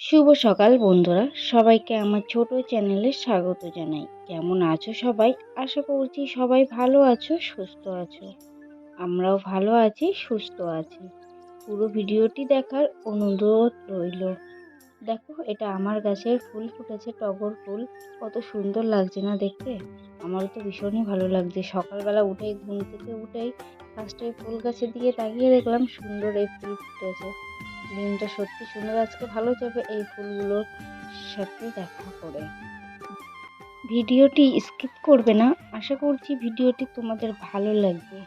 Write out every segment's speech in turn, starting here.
শুভ সকাল বন্ধুরা, সবাইকে আমার ছোট চ্যানেলে স্বাগত জানাই। কেমন আছো সবাই? আশা করছি সবাই ভালো আছো, সুস্থ আছো। আমরাও ভালো আছি, সুস্থ আছি। পুরো ভিডিওটি দেখার অনুরোধ রইল। দেখো, এটা আমার গাছের ফুল ফুটেছে, টগর ফুল। কত সুন্দর লাগছে না দেখতে? আমারও তো ভীষণই ভালো লাগছে। সকালবেলা উঠেই, ঘুম থেকে উঠেই ফার্স্টে ফুল গাছের দিকে তাকিয়ে দেখলাম সুন্দর এই ফুল ফুটেছে। দিনটা সত্যি সুন্দর। আজকে ভালো যাবে এই ফুলগুলোর সাথে দেখা করে। ভিডিওটি স্কিপ করবে না। আশা করছি ভিডিওটি তোমাদের ভালো লাগবে।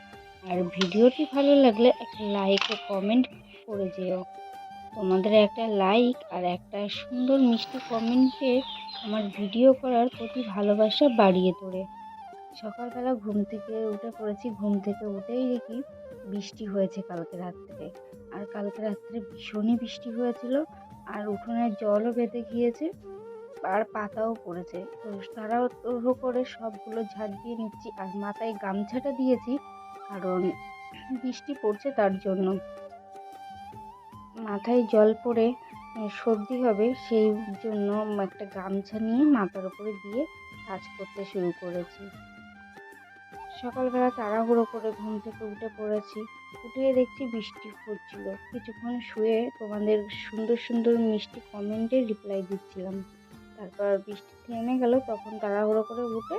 আর ভিডিওটি ভালো লাগলে একটা লাইক ও কমেন্ট করে যেও। তোমাদের একটা লাইক আর একটা সুন্দর মিষ্টি কমেন্টে আমার ভিডিও করার প্রতি ভালোবাসা বাড়িয়ে তোলে। সকালবেলা ঘুম থেকে উঠে পড়েছি। ঘুম থেকে উঠেই দেখি বৃষ্টি হয়েছে কালকে রাত্রে। আর কালকে রাত্রে ভীষণই বৃষ্টি হয়েছিল আর উঠোনের জলও বেঁধে গিয়েছে আর পাতাও পড়েছে। তো তারাও তরু করে সবগুলো ঝাড় দিয়ে নিচ্ছি আর মাথায় গামছাটা দিয়েছি কারণ বৃষ্টি পড়ছে তার জন্য। মাথায় জল পড়ে সর্দি হবে সেই জন্য একটা গামছা নিয়ে মাথার উপরে দিয়ে কাজ করতে শুরু করেছি। সকালবেলা তাড়াহুড়ো করে ঘুম থেকে উঠে পড়েছি। উঠে দেখছি বৃষ্টি হচ্ছিল কিছুক্ষণ শুয়ে তোমাদের সুন্দর সুন্দর মিষ্টি কমেন্টে রিপ্লাই দিচ্ছিলাম। তারপর বৃষ্টি থেমে গেল, তখন তাড়াহুড়ো করে উঠে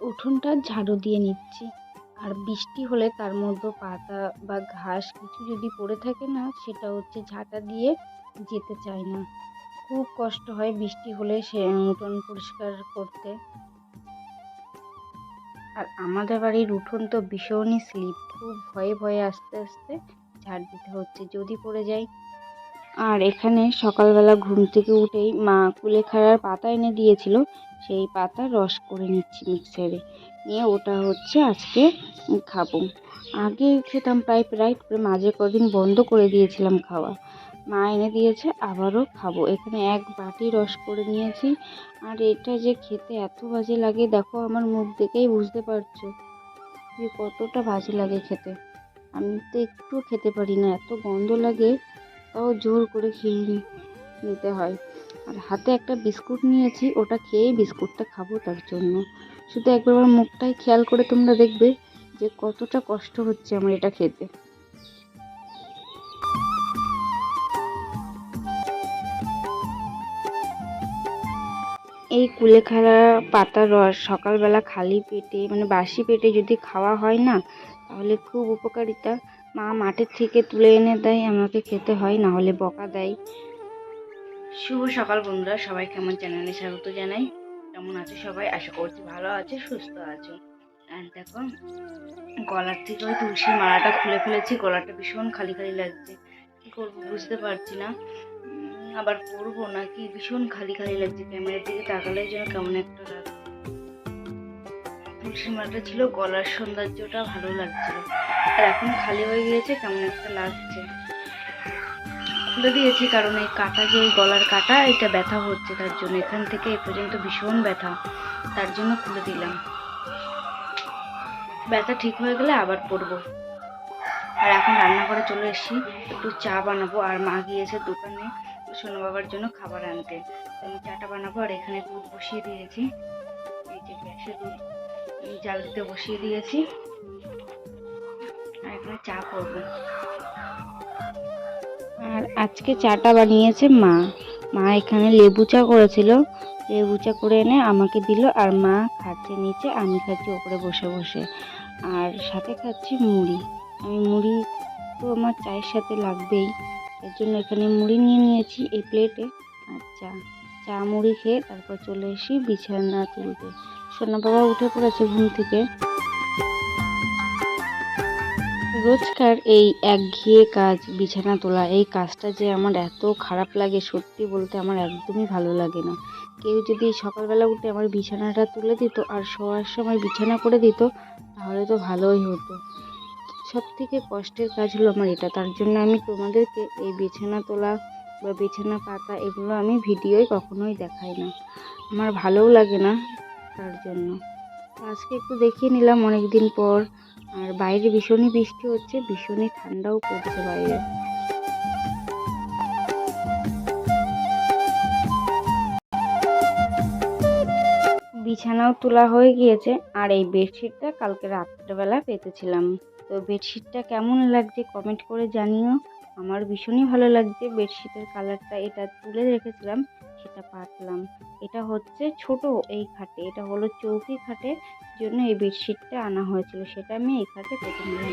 উঠোনটা ঝাড়ু দিয়ে নিচ্ছি। আর বৃষ্টি হলে তার মধ্যে পাতা বা ঘাস কিছু যদি পড়ে থাকে না, সেটা হচ্ছে ঝাঁটা দিয়ে যেতে চায় না। খুব কষ্ট হয় বৃষ্টি হলে সে উঠোন পরিষ্কার করতে। আর আমাদের বাড়ির উঠোন তো ভীষণই স্লিপ খুব ভয়ে ভয়ে আস্তে আস্তে ঝাড় দিতে হচ্ছে, যদি পড়ে যায় আর এখানে সকালবেলা ঘুম থেকে উঠেই মা কুলেখাড়ার পাতা এনে দিয়েছিল, সেই পাতা রস করে নিচ্ছি মিক্সারে নিয়ে ওটা হচ্ছে আজকে খাব। আগে খেতাম প্রায় প্রায়, মাঝে কদিন বন্ধ করে দিয়েছিলাম খাওয়া। মা এনে দিয়েছে, আবারও খাব। এখানে এক বাটি রস করে নিয়েছি। আর এটা যে খেতে এত বাজে লাগে, দেখো আমার মুখ দেখেই বুঝতে পারছ যে কতটা বাজে লাগে খেতে। আমি তো একটু খেতে পারি না, এত গন্ধ লাগে, তাও জোর করে খেয়ে নিতে হয়। আর হাতে একটা বিস্কুট নিয়েছি, ওটা খেয়েই বিস্কুটটা খাব তার জন্য। শুধু একবার আমার মুখটাই খেয়াল করে তোমরা দেখবে যে কতটা কষ্ট হচ্ছে আমার এটা খেতে। এই কুলেখাড়া পাতার রস সকালবেলা খালি পেটে মানে বাসি পেটে যদি খাওয়া হয় না, তাহলে খুব উপকারিতা। মা মাঠের থেকে তুলে এনে দেয়, আমাকে খেতে হয়, না হলে বকা দেয়। শুভ সকাল বন্ধুরা সবাইকে আমার চ্যানেলে স্বাগত জানাই। কেমন আছো সবাই? আশা করছি ভালো আছে, সুস্থ আছো। আর দেখো, গলার থেকে ওই তুলসীর মালাটা খুলে ফেলেছি, গলাটা ভীষণ খালি খালি লাগছে। কী করব বুঝতে পারছি না। আবার পরবো নাকি? ভীষণ খালি খালি লাগছে ক্যামেরার দিকে তাকালে যেন কেমন একটা লাগছে তুলসী মালাটা ছিল গলার সৌন্দর্যটা ভালো লাগছিল। আর এখন খালি হয়ে গিয়েছে, কেমন একটা লাগছে। খুলে দিয়েছি কারণ এই কাটা যে গলার কাটা, এটা ব্যথা হচ্ছে তার জন্য। এখান থেকে এ পর্যন্ত ভীষণ ব্যথা। তার জন্য খুলে দিলাম। ব্যথা ঠিক হয়ে গেলে আবার পরবো। আর এখন রান্নাঘরে চলে এসেছি। একটু চা বানাবো। আর মা গিয়েছে দোকানে। সোনু বাবার জন্য খাবার আনতে। আমি চাটা বানাবো আর এখানে দুধ বসিয়ে দিয়েছি। এই যে গ্যাসে দুধ জাল দিতে বসিয়ে দিয়েছি। আর এখানে চা করব। আর আজকে চাটা বানিয়েছে মা। মা এখানে লেবু চা করেছিল। লেবু চা করে এনে আমাকে দিল আর মা খাচ্ছে নিচে, আমি খাচ্ছি ওপরে বসে বসে। আর সাথে খাচ্ছি মুড়ি। আমি মুড়ি তো আমার চায়ের সাথে লাগবেই। এর জন্য এখানে মুড়ি নিয়ে নিয়েছি এই প্লেটে চা চা মুড়ি খেয়ে তারপর চলে এসি বিছানা তুলতে। সোনা বাবা উঠে পড়েছে ঘুম থেকে। রোজকার এই একঘেয়ে কাজ, বিছানা তোলা, এই কাজটা যে আমার এত খারাপ লাগে সত্যি বলতে আমার একদমই ভালো লাগে না। কেউ যদি সকালবেলা উঠে আমার বিছানাটা তুলে দিত আর শোয়ার সময় বিছানা করে দিত, তাহলে তো ভালোই হতো। সব থেকে কষ্টের কাজ হলো আমার এটা। তার জন্য আমি তোমাদেরকে এই বিছানা তোলা বা বিছানা পাতা এগুলো আমি ভিডিওয় কখনোই দেখাই না। আমার ভালোও লাগে না তার জন্য। আজকে একটু দেখিয়ে নিলাম অনেক দিন পর। আর বাইরে ভীষণই বৃষ্টি হচ্ছে, ভীষণই ঠান্ডাও পড়ছে বাইরে। বিছানাও তোলা হয়ে গিয়েছে। আর এই বেডশিটটা কালকে রাত্রেবেলা পেতেছিলাম। তো বেডশিটটা কেমন লাগছে কমেন্ট করে জানিও। আমার ভীষণই ভালো লাগছে বেডশিটের কালারটা এটা তুলে রেখেছিলাম সেটা পাতলাম। এটা হচ্ছে ছোট এই খাটে এটা হলো চৌকি খাটে জন্য এই বেডশিটটা আনা হয়েছিল। সেটা আমি এই খাটে পেতে নিলাম।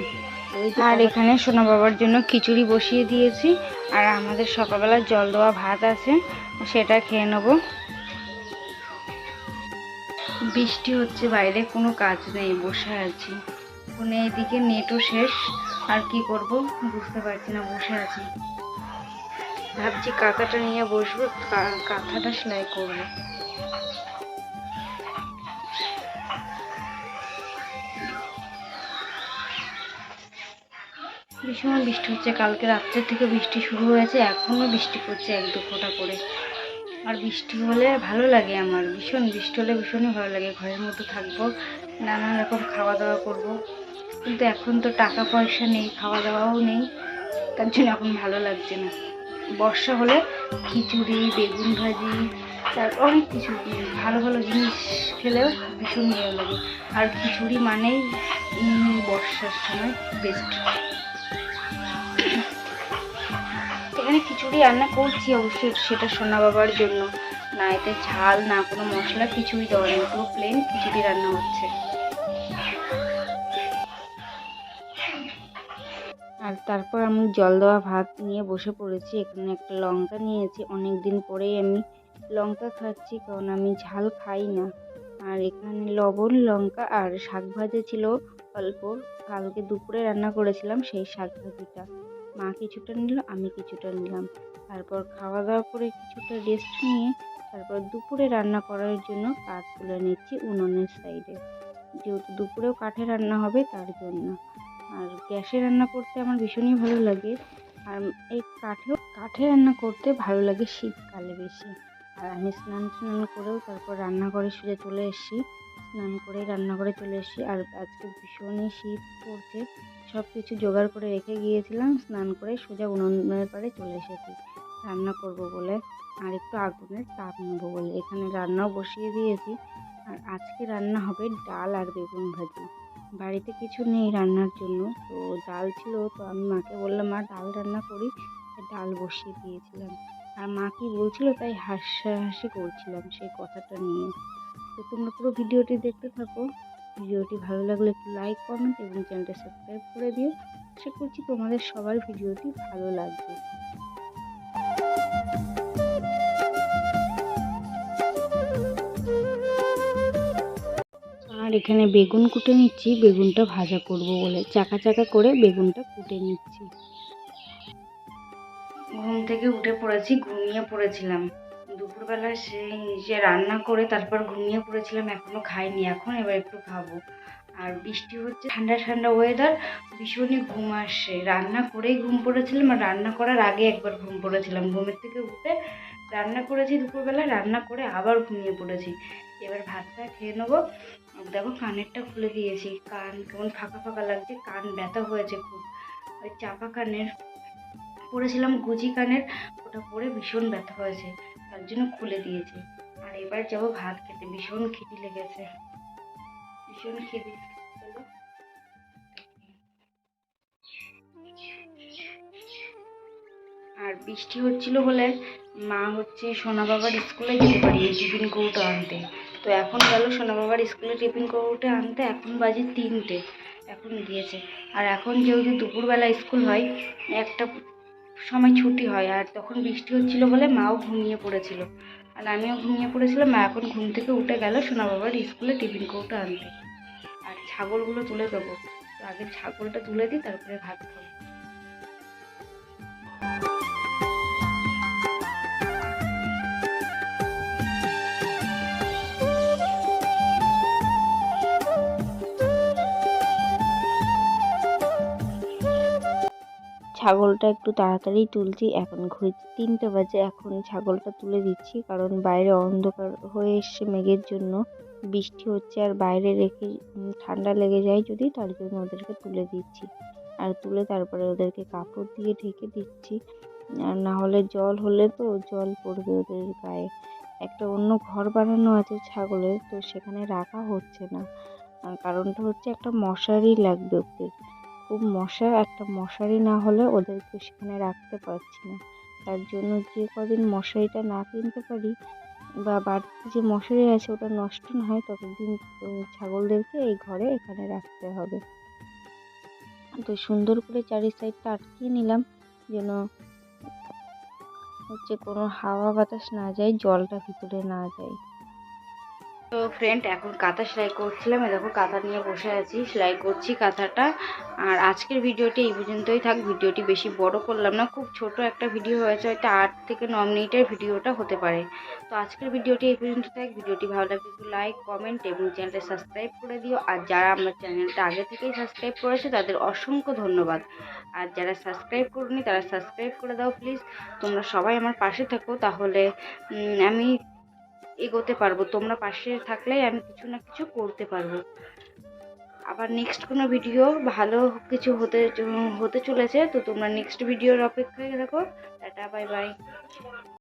আর এখানে সোনা বাবার জন্য খিচুড়ি বসিয়ে দিয়েছি। আর আমাদের সকালবেলা জল দেওয়া ভাত আছে সেটা খেয়ে নেব। বৃষ্টি হচ্ছে বাইরে কোনো কাজ নেই বসে আছি। ফোনে এদিকে নেটও শেষ। আর কি করব? বুঝতে পারছি না, বসে আছি। ভাবছি কাঁথাটা নিয়ে বসবো কাঁথাটা সেলাই করব। ভীষণ বৃষ্টি হচ্ছে, কালকে রাত্রের থেকে বৃষ্টি শুরু হয়েছে এখনও বৃষ্টি পড়ছে এক দু ফোঁটা করে। আর বৃষ্টি হলে ভালো লাগে আমার, ভীষণ বৃষ্টি হলে ভীষণই ভালো লাগে, ঘরের মধ্যে থাকব, নানান রকম খাওয়া দাওয়া করব। কিন্তু এখন তো টাকা পয়সা নেই খাওয়া দাওয়াও নেই, তার জন্য এখন ভালো লাগছে না। বর্ষা হলে খিচুড়ি, বেগুন ভাজি তার অনেক কিছু ভালো ভালো জিনিস খেলেও ভীষণ ভালো লাগে। আর খিচুড়ি মানেই বর্ষার সময় বেস্ট এখানে খিচুড়ি রান্না করছি অবশ্যই সেটা সোনা বাবার জন্য। না এতে ঝাল, না কোনো মশলা, কিছুই দেওয়া নেই, পুরো প্লেন খিচুড়ি রান্না হচ্ছে। তারপর আমি জল দেওয়া ভাত নিয়ে বসে পড়েছি। এখানে একটা লঙ্কা নিয়েছি। অনেক দিন পরেই আমি লঙ্কা খাচ্ছি, কারণ আমি ঝাল খাই না। আর এখানে লবণ, লঙ্কা আর শাক ভাজা ছিল অল্প। কালকে দুপুরে রান্না করেছিলাম সেই শাক ভাজিটা। মা কিছুটা নিল, আমি কিছুটা নিলাম। তারপর খাওয়া দাওয়া করে কিছুটা রেস্ট নিয়ে তারপর দুপুরে রান্না করার জন্য কাঠ তুলে নিচ্ছি উনুনের সাইডে যেহেতু দুপুরেও কাঠে রান্না হবে, তার জন্য। আর গ্যাসে রান্না করতে আমার ভীষণই ভালো লাগে। আর এই কাঠেও, কাঠে রান্না করতে ভালো লাগে শীতকালে বেশি। আর আমি স্নান স্নান করেও তারপর রান্নাঘরে শুয়ে চলে এসেছি। স্নান করে রান্নাঘরে চলে এসেছি। আর আজকে ভীষণই শীত পড়ছে। সব কিছু জোগাড় করে রেখে গিয়েছিলাম। স্নান করে সোজা উনুনের পাড়ে চলে এসেছি। রান্না করব বলে। আর একটু আগুনের তাপ নেব বলে। এখানে রান্নাও বসিয়ে দিয়েছি। আর আজকে রান্না হবে ডাল আর বেগুন ভাজি। বাড়িতে কিছু নেই রান্নার জন্য। তো ডাল ছিল, তো আমি মাকে বললাম, মা, ডাল রান্না করি। ডাল বসিয়ে দিয়েছিলাম। আর মা কি বলছিল, তাই হাসাহাসি করছিলাম সেই কথাটা নিয়ে। তো তোমরা পুরো ভিডিওটি দেখতে থাকো। ভিডিওটি ভালো লাগলে একটু লাইক কমেন্ট এবং চ্যানেলটা সাবস্ক্রাইব করে দিও। আশা করছি তোমাদের সবার ভিডিওটি ভালো লাগবে। আর এখানে বেগুন কুটে নিচ্ছি, বেগুনটা ভাজা করব বলে। চাকা চাকা করে বেগুনটা কুটে নিচ্ছি। ঘুম থেকে উঠে পড়েছি, ঘুমিয়ে পড়েছিলাম। দুপুরবেলা সেই যে রান্না করে তারপর ঘুমিয়ে পড়েছিলাম, এখনও খাইনি। এখন এবার একটু খাব। আর বৃষ্টি হচ্ছে, ঠান্ডা ঠান্ডা ওয়েদার ভীষণই ঘুম আসে রান্না করেই ঘুম পড়েছিলাম আর রান্না করার আগে একবার ঘুম পড়েছিলাম। ঘুমের থেকে উঠে রান্না করেছি দুপুরবেলা, রান্না করে আবার ঘুমিয়ে পড়েছি। এবার ভাতটা খেয়ে নেব। দেখো কানেরটা খুলে দিয়েছি। কান কেমন ফাঁকা ফাঁকা লাগছে, কান ব্যথা হয়েছে খুব। ওই চাপা কানের, পরেছিলাম গুজি কানের, ওটা পরে ভীষণ ব্যথা হয়েছে, তার জন্য খুলে দিয়েছি। আর এবার যাব ভাত খেতে, ভীষণ খিদি লেগেছে। ভীষণ খিদি আর বৃষ্টি হচ্ছিল বলে মা হচ্ছে সোনা বাবার স্কুলে যেতে পারিনি, টিফিন কৌটো আনতে। তো এখন গেল সোনা বাবার স্কুলে টিফিন কৌটো আনতে, এখন বাজে তিনটে, এখন গিয়েছে। আর এখন যেহেতু দুপুরবেলা স্কুল হয়, একটা সময় ছুটি হয়, আর তখন বৃষ্টি হচ্ছিল বলে মাও ঘুমিয়ে পড়েছিল। আর আমিও ঘুমিয়ে পড়েছিলাম, মা এখন ঘুম থেকে উঠে গেল সোনা বাবার স্কুলে টিফিন কৌটো আনতে। আর ছাগলগুলো তুলে দেবো। তো আগে ছাগলটা তুলে দিই, তারপরে ভাত খাব। ছাগলটা একটু তাড়াতাড়ি তুলছি। এখন ঘুরছি তিনটে বাজে, এখন ছাগলটা তুলে দিচ্ছি কারণ বাইরে অন্ধকার হয়ে এসছে মেঘের জন্য। বৃষ্টি হচ্ছে আর বাইরে রেখে ঠান্ডা লেগে যায় যদি, তার জন্য ওদেরকে তুলে দিচ্ছি। আর তুলে তারপরে ওদেরকে কাপড় দিয়ে ঢেকে দিচ্ছি। আর না হলে জল হলে তো জল পড়বে ওদের গায়ে। একটা অন্য ঘর বানানো আছে ছাগলের, তো সেখানে রাখা হচ্ছে না। কারণটা হচ্ছে একটা মশারি লাগবে ওদের। খুব মশা, একটা মশারি না হলে ওদেরকে সেখানে রাখতে পারছি না। তার জন্য যে কদিন মশারিটা না কিনতে পারি বা বাড়িতে যে মশারি আছে ওটা নষ্ট না হয়, ততদিন ছাগলদেরকে এই ঘরে এখানে রাখতে হবে। তো সুন্দর করে চারি সাইডটা আটকিয়ে নিলাম, যেন হচ্ছে কোনো হাওয়া বাতাস না যায়, জলটা ভিতরে না যায়। তো ফ্রেন্ড এখন কাঁথা সেলাই করছিলাম। দেখো, কাঁথা নিয়ে বসে আছি, সেলাই করছি কাঁথাটা। আর আজকের ভিডিওটি এই পর্যন্তই থাক। ভিডিওটি বেশি বড় করলাম না, খুব ছোট একটা ভিডিও হয়েছে, হয়তো আট থেকে ন মিনিটের ভিডিওটা হতে পারে। তো আজকের ভিডিওটি এই পর্যন্ত থাক। ভিডিওটি ভালো লাগলে একটু লাইক কমেন্ট এবং চ্যানেলটা সাবস্ক্রাইব করে দিও। আর যারা আমার চ্যানেলটা আগে থেকেই সাবস্ক্রাইব করেছে, তাদের অসংখ্য ধন্যবাদ। আর যারা সাবস্ক্রাইব করনি, তারা সাবস্ক্রাইব করে দাও প্লিজ তোমরা সবাই আমার পাশে থাকো। তাহলে আমি এগোতে পারব। তোমরা পাশে থাকলে আমি কিছু না কিছু করতে পারব। আবার নেক্সট কোনো ভিডিও ভালো কিছু হতে হতে চলেছে, তো তোমরা নেক্সট ভিডিওর অপেক্ষায় থাকো। Tata bye bye